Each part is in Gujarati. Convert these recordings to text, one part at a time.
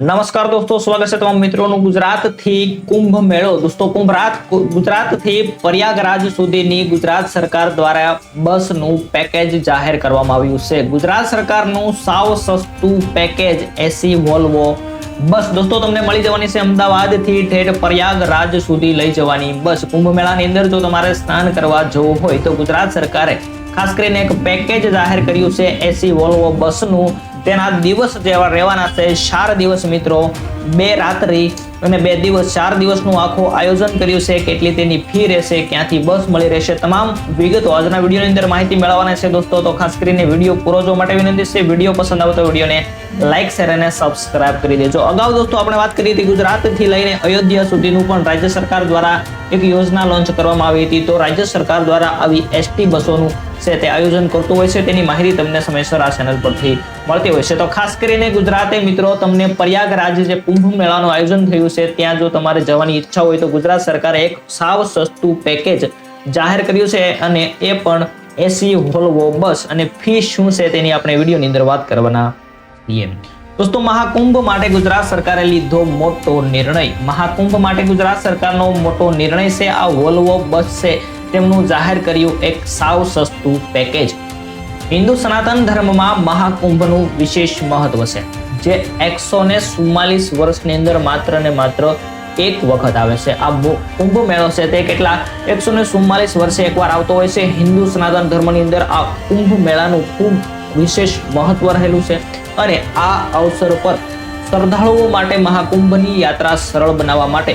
નમસ્કાર દોસ્તો, સ્વાગત છે તમામ મિત્રોનું ગુજરાતથી કુંભ મેળો. દોસ્તો કુંભરાત ગુજરાતથી પ્રયાગરાજ સુધીની ગુજરાત સરકાર દ્વારા બસનું પેકેજ જાહેર કરવામાં આવ્યું છે. ગુજરાત સરકારનું સાવ સસ્તું પેકેજ એસી, વોલ્વો, બસ. દોસ્તો, તમને મળી જવાની છે અમદાવાદથી ઠેઠ પ્રયાગરાજ સુધી લઈ જવાની બસ. કુંભ મેળાની અંદર જો તમારે સ્નાન કરવા જવું હોય તો ગુજરાત સરકારે ખાસ કરીને એક પેકેજ જાહેર કર્યું છે, એસી, વોલ્વો બસનું તેના દિવસ જેવા રહેવાના છે. ચાર દિવસ મિત્રો, બે રાત્રિ અને બે દિવસ. ચાર દિવસનું આખું આયોજન કર્યું છે. કેટલી તેની ફી રહેશે, ક્યાંથી બસ મળી રહેશે, તમામ વિગતો આજના વિડીયોની અંદર માહિતી મેળવવાના છે. દોસ્તો, તો ખાસ કરીને વીડિયો પૂરો જોવા માટે વિનંતી છે. વીડિયો પસંદ આવે વિડીયોને લાઇક શેર અને સબસ્ક્રાઇબ કરી દેજો. અગાઉ દોસ્તો, આપણે વાત કરી હતી ગુજરાતથી લઈને અયોધ્યા સુધીનું પણ રાજ્ય સરકાર દ્વારા એક યોજના લોન્ચ કરવામાં આવી હતી. તો રાજ્ય સરકાર દ્વારા આવી એસટી બસોનું છે, તે આયોજન કરતું હોય છે, તેની માહિતી તમને સમયસર આ ચેનલ પરથી મળતી હોય છે. તો ખાસ કરીને ગુજરાતે મિત્રો તમને પ્રયાગરાજ જે કુંભ મેળાનું આયોજન થયું છે, ત્યાં જો તમારે જવાની ઈચ્છા હોય તો ગુજરાત સરકારે એક સાવ સસ્તું પેકેજ જાહેર કર્યું છે અને એ પણ એસી વોલ્વો બસ અને ફી શું છે તેની આપણે વિડીયોની અંદર વાત કરવાના છીએ. દોસ્તો, મહાકુંભ માટે ગુજરાત સરકારે લીધો મોટો નિર્ણય. મહાકુંભ માટે ગુજરાત સરકારનો મોટો નિર્ણય છે, આ વોલ્વો બસ છે. તેમનું જાહેર કર્યું એક સાવ સસ્તું પેકેજ હિન્દુ સનાતન ધર્મમાં મહાકુંભનું વિશેષ મહત્વ છે, જે એકસો ને ચુમ્માલીસ વર્ષની અંદર માત્ર ને માત્ર એક વખત આવે છે. આ કુંભ મેળો છે, તે કેટલા એકસો ને ચુમ્માલીસ વર્ષે એકવાર આવતો હોય છે. હિન્દુ સનાતન ધર્મની અંદર આ કુંભ મેળાનું ખૂબ વિશેષ મહત્વ રહેલું છે અને આ અવસર પર શ્રદ્ધાળુઓ માટે મહાકુંભની યાત્રા સરળ બનાવવા માટે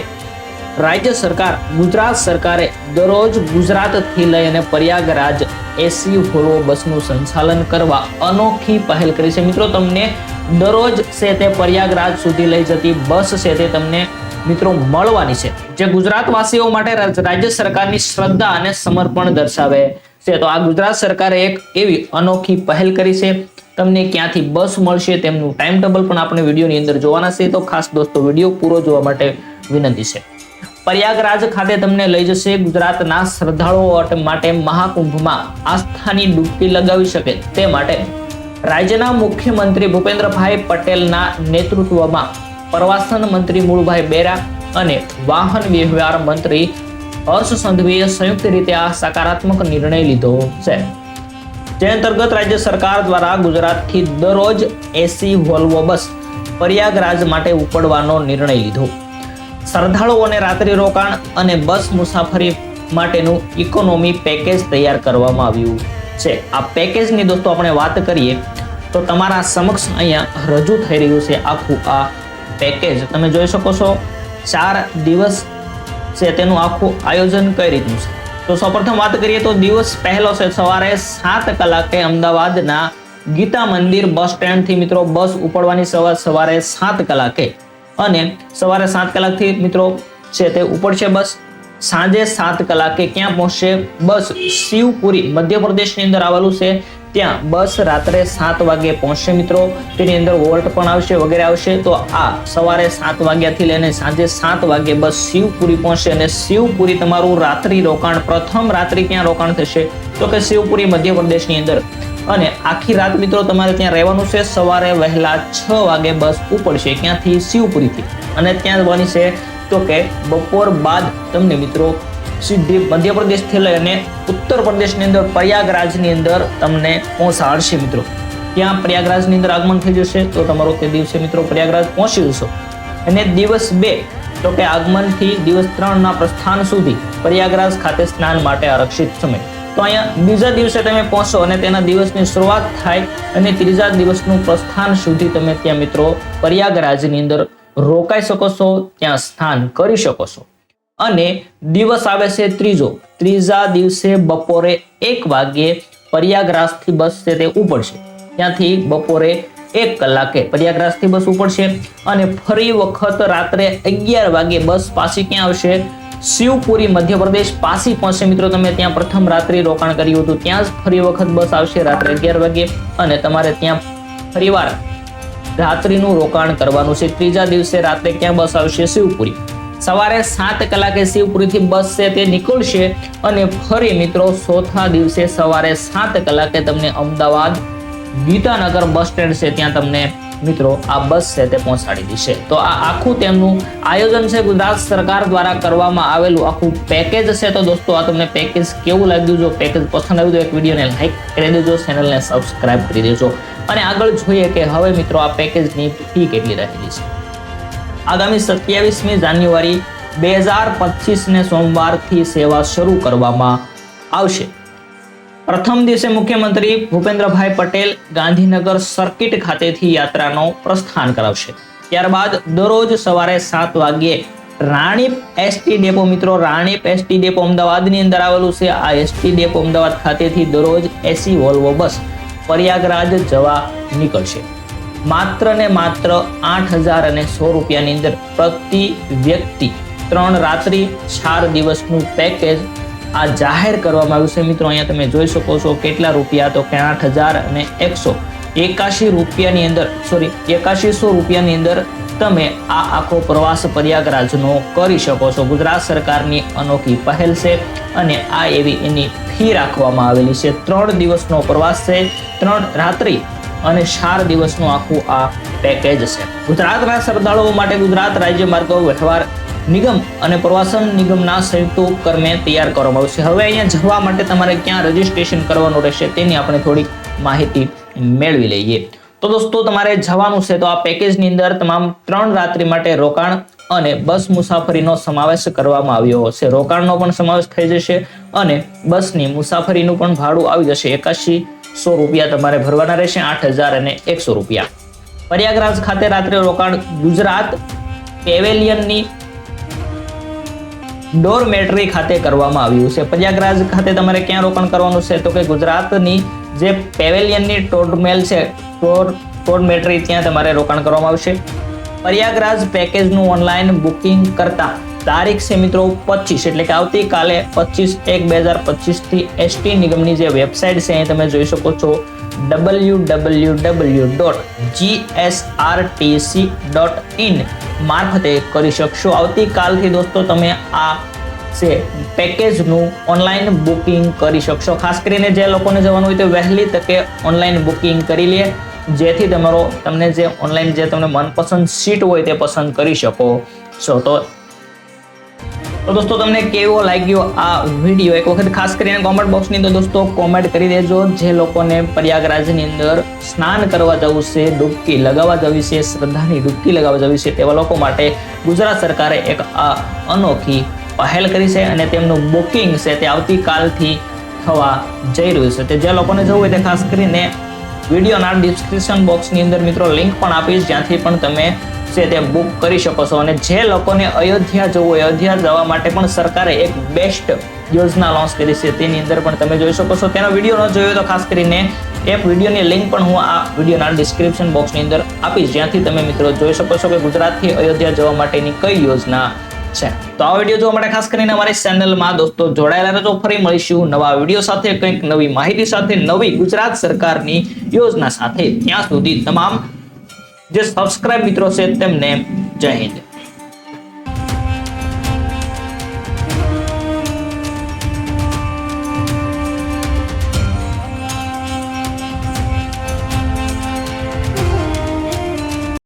રાજ્ય સરકાર ગુજરાત સરકારે દરરોજ ગુજરાતથી લઈ અને પ્રયાગરાજ એસી વોલ્વો બસનું સંચાલન કરવા અનોખી પહેલ કરી છે. મિત્રો, તમને દરરોજ છે તે પ્રયાગરાજ સુધી લઈ જતી બસ છે તે તમને મિત્રો મળવાની છે. જે ગુજરાતવાસીઓ માટે રાજ્ય સરકારની શ્રદ્ધા અને સમર્પણ દર્શાવે છે. તો આ ગુજરાત સરકારે એક એવી અનોખી પહેલ કરી છે. તમને ક્યાંથી બસ મળશે તેમનું ટાઈમ ટેબલ પણ આપણે વિડીયોની અંદર જોવાના છે. તો ખાસ દોસ્તો, વીડિયો પૂરો જોવા માટે વિનંતી છે. પ્રયાગરાજ ખાતે તમને લઈ જશે ગુજરાતના શ્રદ્ધાળુઓ માટે મહાકુંભમાં આસ્થાની ડૂબકી લગાવી શકે તે માટે રાજ્યના મુખ્યમંત્રી ભૂપેન્દ્રભાઈ પટેલના નેતૃત્વમાં પ્રવાસન મંત્રી મૂળભાઈ બેરા અને વાહન વ્યવહાર મંત્રી હર્ષ સંઘવીએ સંયુક્ત રીતે આ સકારાત્મક નિર્ણય લીધો છે. જે અંતર્ગત રાજ્ય સરકાર દ્વારા ગુજરાતથી દરરોજ એસી વોલ્વો બસ પ્રયાગરાજ માટે ઉપડવાનો નિર્ણય લીધો. શ્રદ્ધાળુઓને રાત્રિ રોકાણ અને બસ મુસાફરી માટેનું ઇકોનોમી પેકેજ તૈયાર કરવામાં આવ્યું છે. આ પેકેજની દોસ્તો આપણે વાત કરીએ, તો તમારા સમક્ષ અહીંયા રજૂ થઈ રહ્યું છે આખું આ પેકેજ તમે જોઈ શકો છો, ચાર દિવસ છે તેનું આખું આયોજન કઈ રીતનું છે? તો સૌપ્રથમ વાત કરીએ તો દિવસ પહેલો છે સવારે સાત કલાકે અમદાવાદના ગીતા મંદિર બસ સ્ટેન્ડથી મિત્રો બસ ઉપડવાની સવાર સવારે સાત કલાકે અને સવારે સાત કલાકથી મિત્રો છે તે ઉપડશે બસ, સાંજે સાત કલાકે ક્યાં પહોંચશે બસ શિવપુરી, મધ્યપ્રદેશની અંદર આવેલું છે. ત્યાં બસ રાત્રે સાત વાગે પહોંચશે મિત્રો. તેની અંદર વોલ્ટ પણ આવશે, વગેરે આવશે. તો આ સવારે સાત વાગ્યાથી લઈને સાંજે સાત વાગે બસ શિવપુરી પહોંચશે અને શિવપુરી તમારું રાત્રિ રોકાણ, પ્રથમ રાત્રિ ક્યાં રોકાણ થશે? તો કે શિવપુરી મધ્યપ્રદેશની અંદર. અને આખી રાત મિત્રો તમારે ત્યાં રહેવાનું છે. સવારે વહેલા છ વાગે બસ ઉપડશે. ક્યાંથી શિવપુરીથી. અને ત્યાં જવાની છે તો કે બપોર બાદ તમને મિત્રો સીધી મધ્યપ્રદેશથી લઈને ઉત્તર પ્રદેશની અંદર પ્રયાગરાજની અંદર તમને પહોંચાડશે મિત્રો. ત્યાં પ્રયાગરાજની અંદર આગમન થઈ જશે તો તમારો તે દિવસે મિત્રો પ્રયાગરાજ પહોંચી જશો. અને દિવસ બે તો કે આગમનથી દિવસ ત્રણના પ્રસ્થાન સુધી પ્રયાગરાજ ખાતે સ્નાન માટે આરક્ષિત સમય. તો અહીંયા બીજા દિવસે તમે પહોંચો અને તેના દિવસની શરૂઆત થાય અને ત્રીજા દિવસનું પ્રસ્થાન સુધી તમે ત્યાં મિત્રો પ્રયાગરાજની અંદર રોકાઈ શકો છો, ત્યાં સ્થાન કરી શકો છો. અને દિવસ આવે છે ત્રીજો. ત્રીજા દિવસે બપોરે એક વાગ્યે પ્રયાગરાજથી બસ છે તે ઉપડશે. ત્યાંથી બપોરે એક કલાકે પ્રયાગરાજથી બસ ઉપડશે અને ફરી વખત રાત્રે અગિયાર વાગે બસ પાછી ક્યાં આવશે? શિવપુરી, મધ્યપ્રદેશ પાસી પહોંચશે. મિત્રો, તમે ત્યાં પ્રથમ રાત્રિ રોકાણ કર્યું હતું. ત્યાં જ ફરી વખત બસ આવશે રાત્રે અગિયાર વાગે અને તમારે ત્યાં ફરીવાર રાત્રિનું રોકાણ કરવાનું છે. ત્રીજા દિવસે રાત્રે ક્યાં બસ આવશે? શિવપુરી. સવારે સાત કલાકે શિવપુરીથી બસ છે તે નીકળશે અને ફરી મિત્રો, ચોથા દિવસે સવારે સાત કલાકે તમને અમદાવાદ, ગીતાનગર બસ સ્ટેન્ડ છે. ત્યાં તમને મિત્રો, આ બસ છે તે પહોંચાડી દેશે તો આ આખું તેમનું આયોજન છે ગુજરાત સરકાર દ્વારા કરવામાં આવેલું આખું પેકેજ છે. તો દોસ્તો, આ તમને પેકેજ કેવું લાગ્યું? જો પેકેજ પસંદ આવ્યું તો એક વિડીયોને લાઈક કરી દેજો ચેનલને સબસ્ક્રાઇબ કરી દેજો. અને આગળ જોઈએ કે હવે મિત્રો, આ પેકેજની ફી કેટલી રહેલી છે. આગામી સત્યાવીસમી જાન્યુઆરી બે હજાર પચીસને સોમવારથી સેવા શરૂ કરવામાં આવશે. પ્રથમ દિવસે મુખ્યમંત્રી ભૂપેન્દ્રભાઈ પટેલ ગાંધીનગર સર્કિટ ખાતેથી યાત્રાનો પ્રસ્થાન કરાવશે. ત્યારબાદ દરરોજ સવારે સાત વાગ્યે રાણીપ એસટી ડેપો, મિત્રો, રાણીપ એસટી ડેપો અમદાવાદની અંદર આવેલું છે. આ એસટી ડેપો અમદાવાદ ખાતેથી દરરોજ એસી વોલ્વો બસ પ્રયાગરાજ જવા નીકળશે. માત્ર ને માત્ર આઠ હજાર અને સો રૂપિયાની અંદર પ્રતિ વ્યક્તિ ત્રણ રાત્રિ ચાર દિવસનું પેકેજ આ જાહેર કરવામાં આવ્યું છે. મિત્રો, અહીંયા તમે જોઈ શકો છો કેટલા રૂપિયા તો કે આઠ હજાર અને એકસો એકાશી રૂપિયાની અંદર સોરી એકાશીસો રૂપિયાની અંદર તમે આ આખો પ્રવાસ પ્રયાગરાજનો કરી શકો છો. ગુજરાત સરકારની અનોખી પહેલ છે અને આ એવી એની ફી રાખવામાં આવેલી છે. ત્રણ દિવસનો પ્રવાસ છે, ત્રણ રાત્રિ અને ચાર દિવસનું આખું આ પેકેજ છે. ગુજરાતના શ્રદ્ધાળુઓ માટે ગુજરાત રાજ્ય માર્ગો વ્યવહાર નિગમ અને પ્રવાસન નિગમના સંયુક્ત ઉપક્રમે તૈયાર કરવામાં આવશે. હવે અહીંયા જવા માટે તમારે ક્યાં રજીસ્ટ્રેશન કરવાનું રહેશે તેની આપણે થોડીક માહિતી મેળવી લઈએ. તો દોસ્તો, તમારે જવાનું છે તો આ પેકેજની અંદર તમામ ત્રણ રાત્રિ માટે રોકાણ અને બસ મુસાફરીનો સમાવેશ કરવામાં આવ્યો હશે. રોકાણનો પણ સમાવેશ થઈ જશે અને બસની મુસાફરીનું પણ ભાડું આવી જશે. એકાશી સો રૂપિયા તમારે ભરવાના રહેશે, આઠ હજાર અને એકસો રૂપિયા. પ્રયાગરાજ ખાતે રાત્રે રોકાણ ગુજરાત પેવેલિયનની ડોરમેટરી ખાતે કરવામાં આવ્યું છે. પ્રયાગરાજ ખાતે તમારે ક્યાં રોકાણ કરવાનું છે? તો કે ગુજરાતની જે પેવેલિયનની ટોડમેલ છે, ટોર ટોડમેટરી ત્યાં તમારે રોકાણ કરવામાં આવશે. પ્રયાગરાજ પેકેજનું ઓનલાઈન બુકિંગ કરતા તારીખ છે મિત્રો પચીસ, એટલે કે આવતીકાલે પચીસ એક બે હજાર પચીસથી એસટી નિગમની જે વેબસાઇટ છે, અહીં તમે જોઈ શકો છો. W W W dot GSRTC dot in મારફતે કરી શકશો. આવતીકાલથી દોસ્તો તમે આ છે પેકેજનું ઓનલાઈન બુકિંગ કરી શકશો. ખાસ કરીને જે લોકોને જવાનું હોય તો વહેલી તકે ઓનલાઈન બુકિંગ કરી લે, જેથી તમારો તમને જે ઓનલાઈન જે તમને મનપસંદ સીટ હોય તે પસંદ કરી શકો. છો તો તો દોસ્તો, તમને કેવો લાગ્યો આ વીડિયો એક વખત ખાસ કરીને કોમેન્ટ બોક્સની અંદર દોસ્તો કોમેન્ટ કરી દેજો. જે લોકોને પ્રયાગરાજની અંદર સ્નાન કરવા જવું છે, ડૂબકી લગાવવા જવી છે, શ્રદ્ધાની ડૂબકી લગાવવા જવી છે, તેવા લોકો માટે ગુજરાત સરકારે એક આ અનોખી પહેલ કરી છે અને તેમનું બુકિંગ છે તે આવતીકાલથી થવા જઈ રહ્યું છે. તે જે લોકોને જવું હોય તે ખાસ કરીને વિડીયોના ડિસ્ક્રિપ્શન બોક્સની અંદર મિત્રો લિંક પણ આપીશ, જ્યાંથી પણ તમે છે તે બુક કરી શકો છો. અને જે લોકોને અયોધ્યા જવું હોય, અયોધ્યા જવા માટે પણ સરકારે એક બેસ્ટ યોજના લોન્ચ કરી છે, તેની અંદર પણ તમે જોઈ શકો છો. તેનો વીડિયો ન જોયો તો ખાસ કરીને એ વિડીયોની લિંક પણ હું આ વિડીયોના ડિસ્ક્રિપ્શન બોક્સની અંદર આપીશ. જ્યાંથી તમે મિત્રો જોઈ શકો છો કે ગુજરાતથી અયોધ્યા જવા માટેની કઈ યોજના છે. તો આ વીડિયો જોવા માટે ખાસ કરીને અમારી ચેનલમાં દોસ્તો જોડાયેલા રહેજો. ફરી મળીશું નવા વીડિયો સાથે, કંઈક નવી માહિતી સાથે, નવી ગુજરાત સરકારની યોજના સાથે. ત્યાં સુધી તમામ જે સબસ્ક્રાઇબ મિત્રો છે તેમને જય હિન્દ.